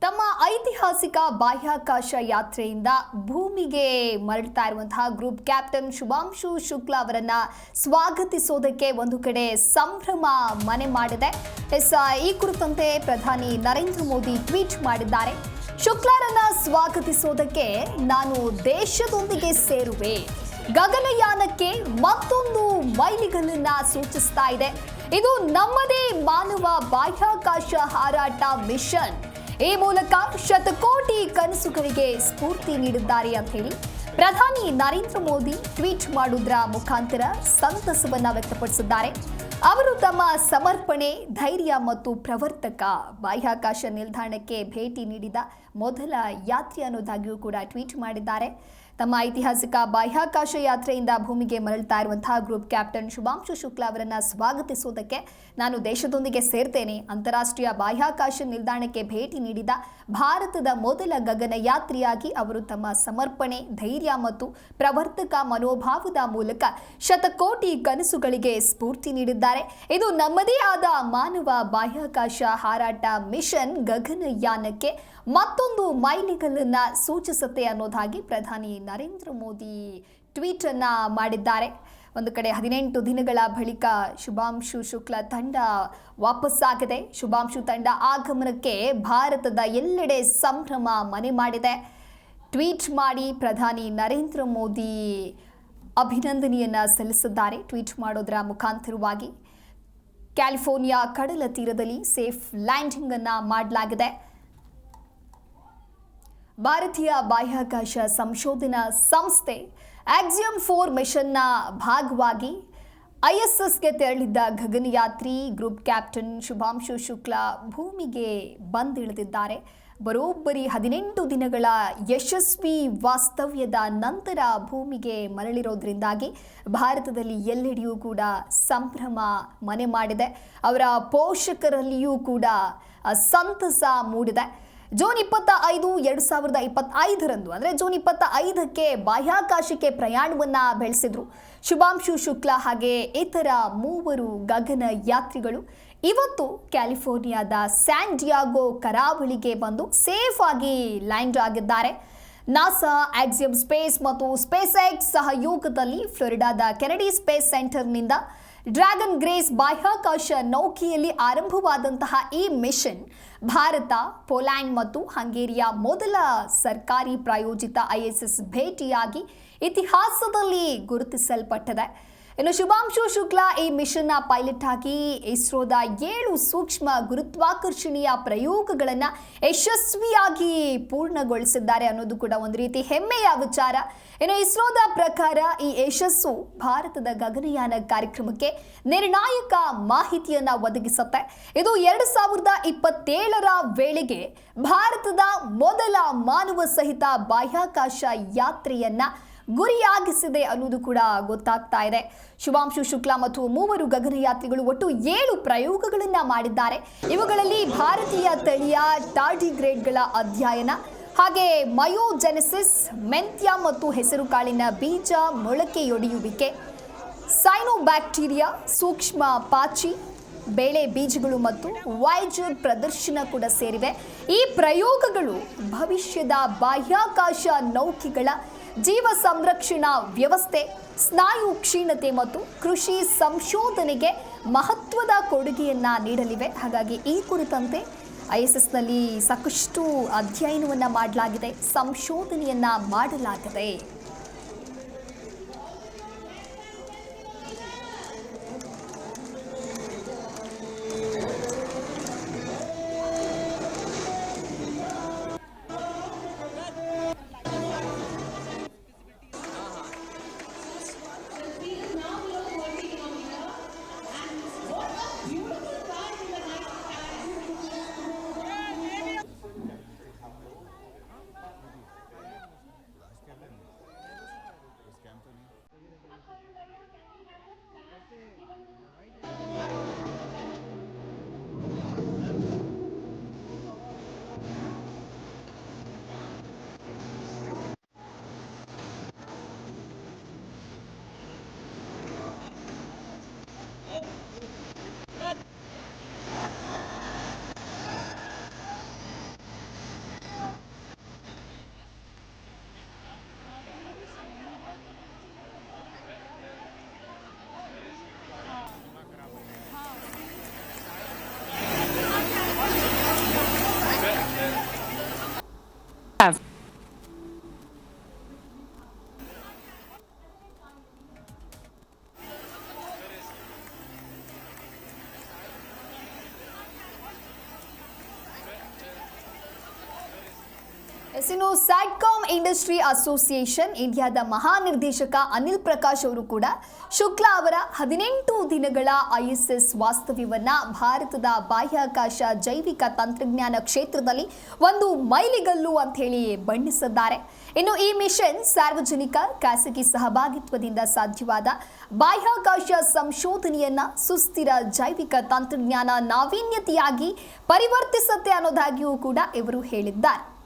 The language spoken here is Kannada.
ತಮ್ಮ ಐತಿಹಾಸಿಕ ಬಾಹ್ಯಾಕಾಶ ಯಾತ್ರೆಯಿಂದ ಭೂಮಿಗೆ ಮರಳ್ತಾ ಇರುವಂತಹ ಗ್ರೂಪ್ ಕ್ಯಾಪ್ಟನ್ ಶುಭಾಂಶು ಶುಕ್ಲಾ ಅವರನ್ನ ಸ್ವಾಗತಿಸೋದಕ್ಕೆ ಒಂದು ಕಡೆ ಸಂಭ್ರಮ ಮನೆ ಮಾಡಿದೆ. ಎಸ್ ಈ ಕುರಿತಂತೆ ಪ್ರಧಾನಿ ನರೇಂದ್ರ ಮೋದಿ ಟ್ವೀಟ್ ಮಾಡಿದ್ದಾರೆ. ಶುಕ್ಲಾರನ್ನ ಸ್ವಾಗತಿಸೋದಕ್ಕೆ ನಾನು ದೇಶದೊಂದಿಗೆ ಸೇರುವೆ. ಗಗನಯಾನಕ್ಕೆ ಮತ್ತೊಂದು ಮೈಲಿಗಲ್ಲನ್ನ ಸೂಚಿಸ್ತಾ ಇದೆ. ಇದು ನಮ್ಮದೇ ಮಾನವ ಬಾಹ್ಯಾಕಾಶ ಹಾರಾಟ ಮಿಷನ್. ಈ ಮೂಲಕ ಶತಕೋಟಿ ಕನಸುಗಳಿಗೆ ಸ್ಫೂರ್ತಿ ನೀಡಿದ್ದಾರೆ ಅಂತ ಹೇಳಿ ಪ್ರಧಾನಿ ನರೇಂದ್ರ ಮೋದಿ ಟ್ವೀಟ್ ಮಾಡುವುದರ ಮುಖಾಂತರ ಸಂತಸವನ್ನ ವ್ಯಕ್ತಪಡಿಸಿದ್ದಾರೆ. ಅವರು ತಮ್ಮ ಸಮರ್ಪಣೆ, ಧೈರ್ಯ ಮತ್ತು ಪ್ರವರ್ತಕ ಬಾಹ್ಯಾಕಾಶ ನಿಲ್ದಾಣಕ್ಕೆ ಭೇಟಿ ನೀಡಿದ ಮೊದಲ ಯಾತ್ರಿ ಅನ್ನೋದಾಗಿಯೂ ಕೂಡ ಟ್ವೀಟ್ ಮಾಡಿದ್ದಾರೆ. ತಮ್ಮ ಐತಿಹಾಸಿಕ ಬಾಹ್ಯಾಕಾಶ ಯಾತ್ರೆಯಿಂದ ಭೂಮಿಗೆ ಮರಳುತ್ತಾ ಇರುವಂತಹ ಗ್ರೂಪ್ ಕ್ಯಾಪ್ಟನ್ ಶುಭಾಂಶು ಶುಕ್ಲಾ ಅವರನ್ನ ಸ್ವಾಗತಿಸುವುದಕ್ಕೆ ನಾನು ದೇಶದೊಂದಿಗೆ ಸೇರ್ತೇನೆ. ಅಂತಾರಾಷ್ಟ್ರೀಯ ಬಾಹ್ಯಾಕಾಶ ನಿಲ್ದಾಣಕ್ಕೆ ಭೇಟಿ ನೀಡಿದ ಭಾರತದ ಮೊದಲ ಗಗನಯಾತ್ರಿಯಾಗಿ ಅವರು ತಮ್ಮ ಸಮರ್ಪಣೆ, ಧೈರ್ಯ ಮತ್ತು ಪ್ರವರ್ತಕ ಮನೋಭಾವದ ಮೂಲಕ ಶತಕೋಟಿ ಕನಸುಗಳಿಗೆ ಸ್ಫೂರ್ತಿ ನೀಡಿದ್ದಾರೆ. ಇದು ನಮ್ಮದೇ ಆದ ಮಾನವ ಬಾಹ್ಯಾಕಾಶ ಹಾರಾಟ ಮಿಷನ್ ಗಗನಯಾನಕ್ಕೆ ಮತ್ತೊಂದು ಮೈಲಿಗಲ್ಲನ್ನ ಸೂಚಿಸುತ್ತೆ ಅನ್ನೋದಾಗಿ ಪ್ರಧಾನಿ ನರೇಂದ್ರ ಮೋದಿ ಟ್ವೀಟ್ ಅನ್ನ ಮಾಡಿದ್ದಾರೆ. ಒಂದು ಕಡೆ ಹದಿನೆಂಟು ದಿನಗಳ ಬಳಿಕ ಶುಭಾಂಶು ಶುಕ್ಲ ತಂಡ ವಾಪಸ್ಸಾಗಿದೆ. ಶುಭಾಂಶು ತಂಡ ಆಗಮನಕ್ಕೆ ಭಾರತದ ಎಲ್ಲೆಡೆ ಸಂಭ್ರಮ ಮನೆ ಮಾಡಿದೆ. ಟ್ವೀಟ್ ಮಾಡಿ ಪ್ರಧಾನಿ ನರೇಂದ್ರ ಮೋದಿ ಅಭಿನಂದನೆಯನ್ನ ಸಲ್ಲಿಸಿದ್ದಾರೆ. ಟ್ವೀಟ್ ಮಾಡೋದರ ಮುಖಾಂತರವಾಗಿ ಕ್ಯಾಲಿಫೋರ್ನಿಯಾ ಕಡಲ ತೀರದಲ್ಲಿ ಸೇಫ್ ಲ್ಯಾಂಡಿಂಗನ್ನು ಮಾಡಲಾಗಿದೆ. ಭಾರತೀಯ ಬಾಹ್ಯಾಕಾಶ ಸಂಶೋಧನಾ ಸಂಸ್ಥೆ ಆಕ್ಸಿಯಂ ಫೋರ್ ಮಿಷನ್ನ ಭಾಗವಾಗಿ ಐಎಸ್ಎಸ್ಗೆ ತೆರಳಿದ್ದ ಗಗನಯಾತ್ರಿ ಗ್ರೂಪ್ ಕ್ಯಾಪ್ಟನ್ ಶುಭಾಂಶು ಶುಕ್ಲಾ ಭೂಮಿಗೆ ಬಂದಿಳಿದಿದ್ದಾರೆ. ಬರೋಬ್ಬರಿ ಹದಿನೆಂಟು ದಿನಗಳ ಯಶಸ್ವಿ ವಾಸ್ತವ್ಯದ ನಂತರ ಭೂಮಿಗೆ ಮರಳಿರೋದ್ರಿಂದಾಗಿ ಭಾರತದಲ್ಲಿ ಎಲ್ಲೆಡೆಯೂ ಕೂಡ ಸಂಭ್ರಮ ಮನೆ ಮಾಡಿದೆ. ಅವರ ಪೋಷಕರಲ್ಲಿಯೂ ಕೂಡ ಸಂತಸ ಮೂಡಿದೆ. ಜೂನ್ ಇಪ್ಪತ್ತ ಐದು ಎರಡು ಸಾವಿರದ ಇಪ್ಪತ್ತೈದರಂದು, ಅಂದರೆ ಜೂನ್ ಇಪ್ಪತ್ತ ಐದಕ್ಕೆ ಬಾಹ್ಯಾಕಾಶಕ್ಕೆ ಪ್ರಯಾಣವನ್ನು ಬೆಳೆಸಿದ್ರು. ಶುಭಾಂಶು ಶುಕ್ಲಾ ಹಾಗೆ ಇತರ ಮೂವರು ಗಗನ ಯಾತ್ರಿಗಳು. ಇವತ್ತು ಕ್ಯಾಲಿಫೋರ್ನಿಯಾದ ಸ್ಯಾನ್ ಡಿಯಾಗೋ ಕರಾವಳಿಗೆ ಬಂದು ಸೇಫ್ ಆಗಿ ಲ್ಯಾಂಡ್ ಆಗಿದ್ದಾರೆ. ನಾಸಾ, ಆಕ್ಸಿಯಂ ಸ್ಪೇಸ್ ಮತ್ತು ಸ್ಪೇಸ್ ಎಕ್ಸ್ ಸಹಯೋಗದಲ್ಲಿ ಫ್ಲೋರಿಡಾದ ಕೆನಡಿ ಸ್ಪೇಸ್ ಸೆಂಟರ್ನಿಂದ ಡ್ರ್ಯಾಗನ್ ಗ್ರೇಸ್ ಬಾಹ್ಯಾಕಾಶ ನೌಕೆಯಲ್ಲಿ ಆರಂಭವಾದಂತಹ ಈ ಮಿಷನ್ ಭಾರತ, ಪೋಲ್ಯಾಂಡ್ ಮತ್ತು ಹಂಗೇರಿಯ ಮೊದಲ ಸರ್ಕಾರಿ ಪ್ರಾಯೋಜಿತ ಐಎಸ್ಎಸ್ ಭೇಟಿಯಾಗಿ ಇತಿಹಾಸದಲ್ಲಿ ಗುರುತಿಸಲ್ಪಟ್ಟಿದೆ. ಇನ್ನು ಶುಭಾಂಶು ಶುಕ್ಲಾ, ಈ ಮಿಷನ್ನ ಪೈಲಟ್ ಆಗಿ ಇಸ್ರೋದ ಏಳು ಸೂಕ್ಷ್ಮ ಗುರುತ್ವಾಕರ್ಷಣೀಯ ಪ್ರಯೋಗಗಳನ್ನು ಯಶಸ್ವಿಯಾಗಿ ಪೂರ್ಣಗೊಳಿಸಿದ್ದಾರೆ ಅನ್ನೋದು ಕೂಡ ಒಂದು ರೀತಿ ಹೆಮ್ಮೆಯ ವಿಚಾರ. ಇನ್ನು ಇಸ್ರೋದ ಪ್ರಕಾರ ಈ ಯಶಸ್ಸು ಭಾರತದ ಗಗನಯಾನ ಕಾರ್ಯಕ್ರಮಕ್ಕೆ ನಿರ್ಣಾಯಕ ಮಾಹಿತಿಯನ್ನ ಒದಗಿಸುತ್ತೆ. ಇದು ಎರಡು ಸಾವಿರದ ಇಪ್ಪತ್ತೇಳರ ವೇಳೆಗೆ ಭಾರತದ ಮೊದಲ ಮಾನವ ಸಹಿತ ಬಾಹ್ಯಾಕಾಶ ಯಾತ್ರೆಯನ್ನ ಗುರಿಯಾಗಿಸಿದೆ ಅನ್ನೋದು ಕೂಡ ಗೊತ್ತಾಗ್ತಾ ಇದೆ. ಶುಭಾಂಶು ಶುಕ್ಲಾ ಮತ್ತು ಮೂವರು ಗಗನಯಾತ್ರಿಗಳು ಒಟ್ಟು ಏಳು ಪ್ರಯೋಗಗಳನ್ನು ಮಾಡಿದ್ದಾರೆ. ಇವುಗಳಲ್ಲಿ ಭಾರತೀಯ ತಳಿಯ ಟಾರ್ಡಿಗ್ರೇಡ್ಗಳ ಅಧ್ಯಯನ, ಹಾಗೆ ಮಯೋಜೆನೆಸಿಸ್ ಮೆಂತ್ಯ ಮತ್ತು ಹೆಸರುಕಾಳಿನ ಬೀಜ ಮೊಳಕೆಯೊಡೆಯುವಿಕೆ ಸೈನೋಬ್ಯಾಕ್ಟೀರಿಯಾ ಸೂಕ್ಷ್ಮ ಪಾಚಿ, ಬೇಳೆ ಬೀಜಗಳು ಮತ್ತು ವೈಜರ್ ಪ್ರದರ್ಶನ ಕೂಡ ಸೇರಿವೆ. ಈ ಪ್ರಯೋಗಗಳು ಭವಿಷ್ಯದ ಬಾಹ್ಯಾಕಾಶ ನೌಕೆಗಳ ಜೀವ ಸಂರಕ್ಷಣಾ ವ್ಯವಸ್ಥೆ, ಸ್ನಾಯು ಕ್ಷೀಣತೆ ಮತ್ತು ಕೃಷಿ ಸಂಶೋಧನೆಗೆ ಮಹತ್ವದ ಕೊಡುಗೆಯನ್ನ ನೀಡಲಿವೆ. ಹಾಗಾಗಿ ಈ ಕುರಿತಂತೆ ಐ ಎಸ್ ಎಸ್ನಲ್ಲಿ ಸಾಕಷ್ಟು ಅಧ್ಯಯನವನ್ನು ಮಾಡಲಾಗಿದೆ, ಸಂಶೋಧನೆಯನ್ನ ಮಾಡಲಾಗಿದೆ. ಎಸ್ ಇನ್ನು ಸ್ಯಾಟ್ಕಾಮ್ ಇಂಡಸ್ಟ್ರಿ ಅಸೋಸಿಯೇಷನ್ ಇಂಡಿಯಾದ ಮಹಾನಿರ್ದೇಶಕ ಅನಿಲ್ ಪ್ರಕಾಶ್ ಅವರು ಕೂಡ ಶುಕ್ಲಾ ಅವರ ಹದಿನೆಂಟು ದಿನಗಳ ಐಎಸ್ಎಸ್ ವಾಸ್ತವ್ಯವನ್ನು ಭಾರತದ ಬಾಹ್ಯಾಕಾಶ ಜೈವಿಕ ತಂತ್ರಜ್ಞಾನ ಕ್ಷೇತ್ರದಲ್ಲಿ ಒಂದು ಮೈಲಿಗಲ್ಲು ಅಂತ ಹೇಳಿ ಬಣ್ಣಿಸಿದ್ದಾರೆ. ಇನ್ನು ಈ ಮಿಷನ್ ಸಾರ್ವಜನಿಕ, ಖಾಸಗಿ ಸಹಭಾಗಿತ್ವದಿಂದ ಸಾಧ್ಯವಾದ ಬಾಹ್ಯಾಕಾಶ ಸಂಶೋಧನೆಯನ್ನ ಸುಸ್ಥಿರ ಜೈವಿಕ ತಂತ್ರಜ್ಞಾನ ನಾವೀನ್ಯತೆಯಾಗಿ ಪರಿವರ್ತಿಸುತ್ತೆ ಅನ್ನೋದಾಗಿಯೂ ಕೂಡ ಇವರು ಹೇಳಿದ್ದಾರೆ.